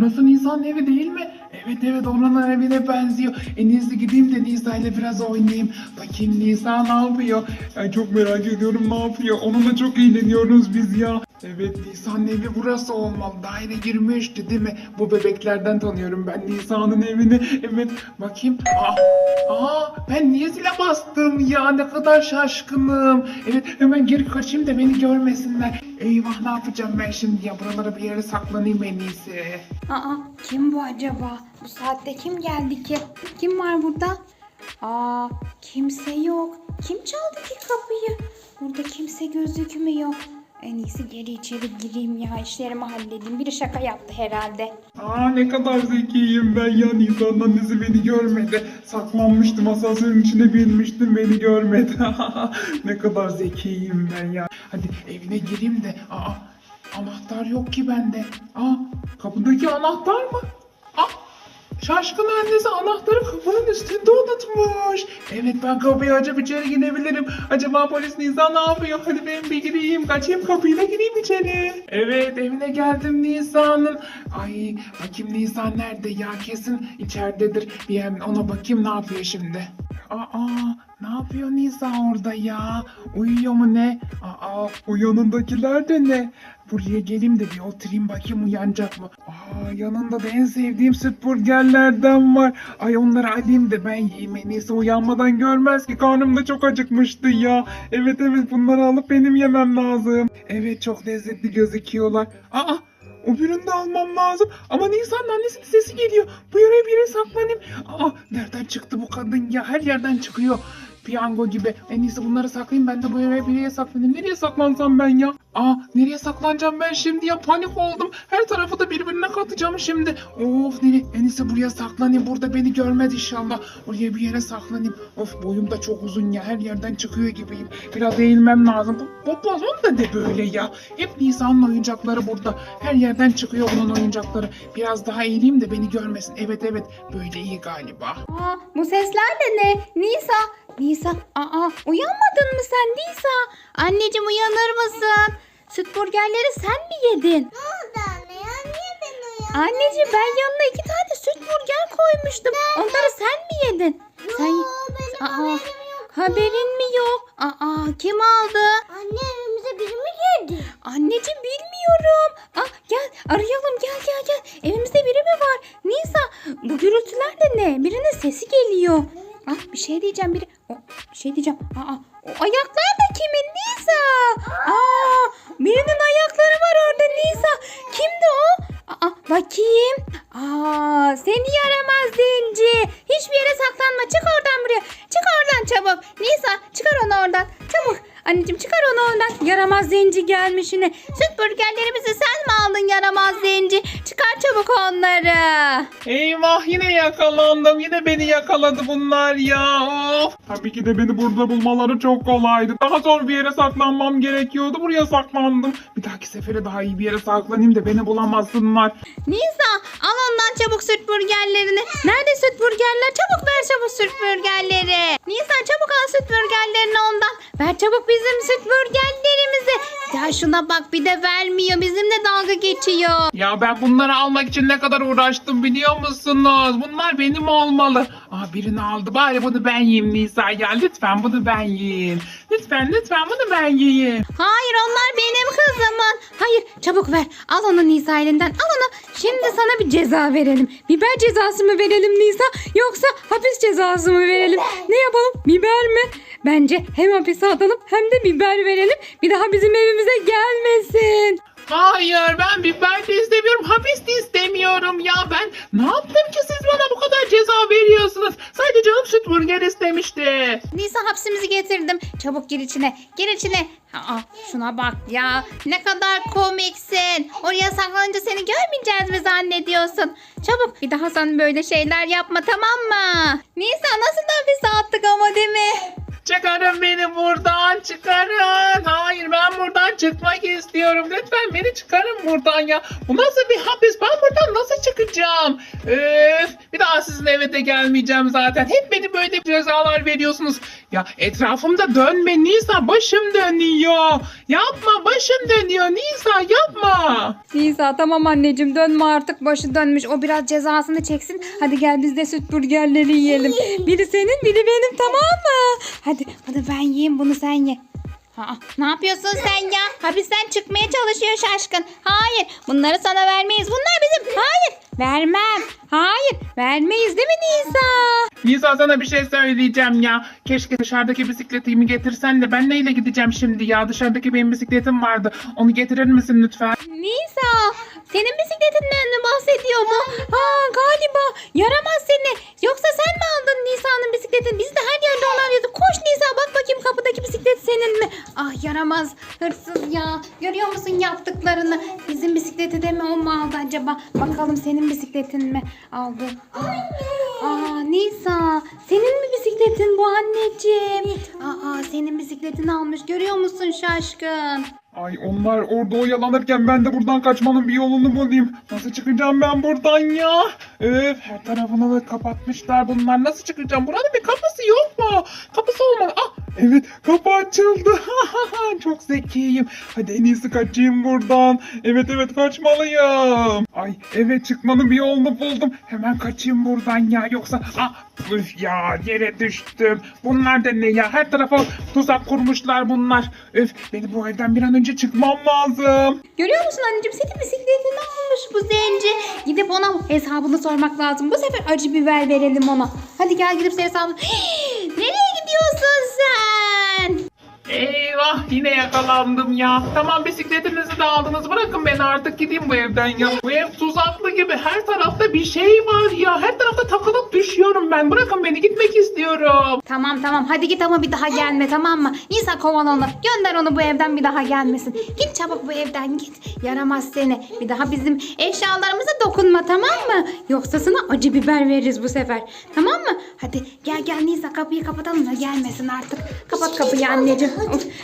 burası Nisa'nın evi değil mi? Evet evet oranın evine benziyor. En iyisi gideyim de Nisa ile biraz oynayayım. Bakayım Nisa ne yapıyor? Ben çok merak ediyorum ne yapıyor. Onunla çok eğleniyoruz biz ya. Evet Nisa'nın evi burası olmalı. Daire 23'tü değil mi? Bu bebeklerden tanıyorum ben Nisa'nın evini. Evet bakayım. Aa, aa ben niye zile bastım ya? Ne kadar şaşkınım. Evet hemen geri kaçayım da beni görmesinler. Eyvah ne yapacağım ben şimdi ya? Buralara bir yere saklanayım en iyisi. Aa kim bu acaba? Bu saatte kim geldi ki? Kim var burada? Aa kimse yok. Kim çaldı ki kapıyı? Burada kimse gözükmüyor. En iyisi geri içeri gireyim ya işlerimi halledeyim. Biri şaka yaptı herhalde. Aa ne kadar zekiyim ben ya Nisan'ın annesi beni görmedi. Saklanmıştım asansörün içine binmiştim beni görmedi. ne kadar zekiyim ben ya. Hadi evine gireyim de. Aa anahtar yok ki bende. Aa kapıdaki anahtar mı? Şaşkın annesi anahtarı kapının üstünde unutmuş. Evet ben kapıyı açıp içeri girebilirim. Acaba polis Nisa ne yapıyor? Hadi ben bir gireyim. Kaçayım kapıyla gireyim içeri. Evet evine geldim Nisa'nın. Ay bakayım Nisa nerede ya kesin içeridedir. Bir ona bakayım ne yapıyor şimdi. Aa ne yapıyor Nisa orada ya? Uyuyor mu ne? Aa o yanındakiler de ne? Buraya geleyim de bir oturayım bakayım uyanacak mı? Aa yanında da en sevdiğim süt burgerlerden var. Ay onları alayım da ben yiyeyim en uyanmadan görmez ki karnım da çok acıkmıştı ya. Evet evet bunları alıp benim yemem lazım. Evet çok lezzetli gözüküyorlar. Aa birini de almam lazım. Ama Nisan'ın annesinin sesi geliyor. Bu yere bir saklanayım. Aa nereden çıktı bu kadın ya? Her yerden çıkıyor. Piyango gibi. En iyisi bunları saklayayım. Ben de bu bir yere saklanayım. Nereye saklansam ben ya? Aa nereye saklanacağım ben şimdi ya? Panik oldum. Her tarafı da birbirine katacağım şimdi. Of nereye? En iyisi buraya saklanayım. Burada beni görmez inşallah. Oraya bir yere saklanayım. Of boyum da çok uzun ya. Her yerden çıkıyor gibiyim. Biraz eğilmem lazım. Bu, bu balon da ne böyle ya? Hep Nisan'ın oyuncakları burada. Her yerden çıkıyor onun oyuncakları. Biraz daha eğileyim de beni görmesin. Evet evet böyle iyi galiba. Aa bu sesler de ne? Nisa. Nisa. Aa uyanmadın mı sen Nisa? Anneciğim uyanır mısın? Süt burgerleri sen mi yedin? Ne oldu anne ya? Niye ben uyandın? Anneciğim ben yanına iki tane süt burger koymuştum. Onları sen mi yedin? Sen... Yo, benim Aa, haberim yok. Haberin mi yok? Aa kim aldı? Anne evimize biri mi girdi? Anneciğim bilmiyorum. Ah gel arayalım gel gel gel. Evimizde biri mi var? Nisa bu gürültüler de ne? Birinin sesi geliyor. Ah bir şey diyeceğim biri. Bir şey diyeceğim. Aa o ayaklar da kimin Nisa? Aa birinin ayakları var orada Nisa. Kimdi o? Aa bakayım. Aa seni yaramaz zenci. Hiçbir yere saklanma. Çık oradan buraya. Çık oradan çabuk. Nisa çıkar onu oradan. Çabuk. Anneciğim çıkar onu oradan. Yaramaz zenci gelmiş yine. Süt burgerlerimizi sen mi aldın yaramaz zenci? Çıkar çabuk onları. Eyvah yine yakalandım. Yine beni yakaladı bunlar ya. Of. Tabii ki de beni burada bulmaları çok kolaydı. Daha zor bir yere saklanmam gerekiyordu. Buraya saklandım. Bir dahaki sefere daha iyi bir yere saklanayım da beni bulamazsınlar. Nisa al ondan çabuk süt burgerlerini. Nerede süt burgerler? Çabuk ver çabuk süt burgerleri. Nisa çabuk al süt burgerlerini ondan. Ver çabuk bizim süt burgerlerimizi. Ya şuna bak bir de vermiyor. Bizimle dalga geçiyor. Ya ben bunları almak için ne kadar uğraştım biliyor musunuz? Bunlar benim olmalı. Aa birini aldı. Bari bunu ben yiyeyim Nisa ya. Lütfen bunu ben yiyeyim. Lütfen lütfen bunu ben yiyeyim. Hayır onlar benim kızımın. Hayır çabuk ver. Al onu Nisa elinden. Al onu. Şimdi sana bir ceza verelim. Biber cezası mı verelim Nisa? Yoksa hapis cezası mı verelim? Ne yapalım? Biber mi? Bence hem hapise atalım hem de biber verelim. Bir daha bizim evimize gelmesin. Hayır ben biber de istemiyorum. Hapis de istemiyorum ya. Ben ne yaptım ki siz bana bu kadar ceza veriyorsunuz? Sadece canım süt burger istemişti. Nisa hapsimizi getirdim. Çabuk gir içine. Gir içine. Aa, şuna bak ya. Ne kadar komiksin. Oraya saklanınca seni görmeyeceğiz mi zannediyorsun? Çabuk bir daha sen böyle şeyler yapma tamam mı? Nisa nasıl da hapise attık ama değil mi? Çıkarın beni buradan çıkarın. Hayır ben buradan çıkmak istiyorum. Lütfen beni çıkarın buradan ya. Bu nasıl bir hapis? Ben buradan nasıl çıkacağım? Öf, bir daha sizin eve de gelmeyeceğim zaten. Hep beni böyle cezalar veriyorsunuz. Ya etrafımda dönme Nisa başım dönüyor. Yapma başım dönüyor Nisa yapma. Nisa tamam anneciğim dönme artık başı dönmüş. O biraz cezasını çeksin. Hadi gel biz de süt burgerleri yiyelim. Biri senin biri benim tamam mı? Hadi hadi ben yiyeyim bunu sen ye. Ha, ne yapıyorsun sen ya? Hapisten çıkmaya çalışıyor şaşkın. Hayır bunları sana vermeyiz. Bunlar bizim. Hayır vermem. Hayır vermeyiz değil mi Nisa? Nisa sana bir şey söyleyeceğim ya. Keşke dışarıdaki bisikletimi getirsen de ben neyle gideceğim şimdi ya? Dışarıdaki benim bisikletim vardı. Onu getirir misin lütfen? Nisa senin bisikletinden mi bahsediyor bu? Ha galiba yaramaz Görüyor musun yaptıklarını? Bizim bisikleti de mi o mu aldı acaba? Bakalım senin bisikletin mi aldı? Aa, aa Nisa senin mi bisikletin bu anneciğim? Aa senin bisikletini almış görüyor musun şaşkın? Ay onlar orada oyalanırken ben de buradan kaçmanın bir yolunu bulayım. Nasıl çıkacağım ben buradan ya? Öf her tarafını da kapatmışlar bunlar. Nasıl çıkacağım? Buranın bir kapısı yok mu? Kapısı olmalı. Ah evet kapı açıldı. Çok zekiyim. Hadi en iyisi kaçayım buradan. Evet evet kaçmalıyım. Ay evet çıkmanın bir yolunu buldum. Hemen kaçayım buradan ya. Yoksa ah üf ya yere düştüm. Bunlar da ne ya? Her tarafa tuzak kurmuşlar bunlar. Öf benim bu evden bir an önce çıkmam lazım. Görüyor musun anneciğim senin bisikletini almış bu zenci. Gidip ona hesabını sormak lazım. Bu sefer acı biber verelim ona. Hadi gel gidip hesabını... Nereye gidiyorsun sen? Eyvah yine yakalandım ya. Tamam bisikletinizi de aldınız. Bırakın beni artık gideyim bu evden ya. Bu ev tuzaklı gibi. Her tarafta bir şey var ya. Her tarafta takılıp düşüyorum ben. Bırakın beni gitmek istiyorum. Tamam tamam hadi git ama bir daha gelme tamam mı? Nisa kovala onu. Gönder onu bu evden bir daha gelmesin. Git çabuk bu evden git. Yaramaz seni. Bir daha bizim eşyalarımıza dokunma tamam mı? Yoksa sana acı biber veririz bu sefer. Tamam mı? Hadi gel gel Nisa kapıyı kapatalım da gelmesin artık. Kapat kapıyı anneciğim.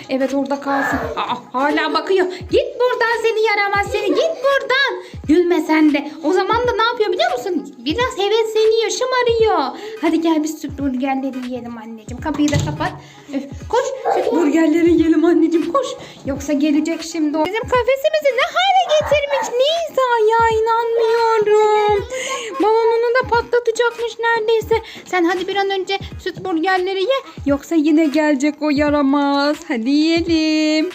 Evet orada kalsın. Aa, hala bakıyor. Git buradan seni yaramaz seni. Git buradan. Gülme sen de. O zaman da ne yapıyor biliyor musun? Biraz hevesleniyor, şımarıyor. Hadi gel biz süt burgerleri yiyelim anneciğim. Kapıyı da kapat. Koş burgerleri yiyelim anneciğim koş. Yoksa gelecek şimdi o. Bizim kafesimizi ne hale getirmiş Nisa ya inanmıyorum. Babam onu da patlatacakmış neredeyse. Sen hadi bir an önce süt burgerleri ye. Yoksa yine gelecek o yaramaz. Hadi yiyelim.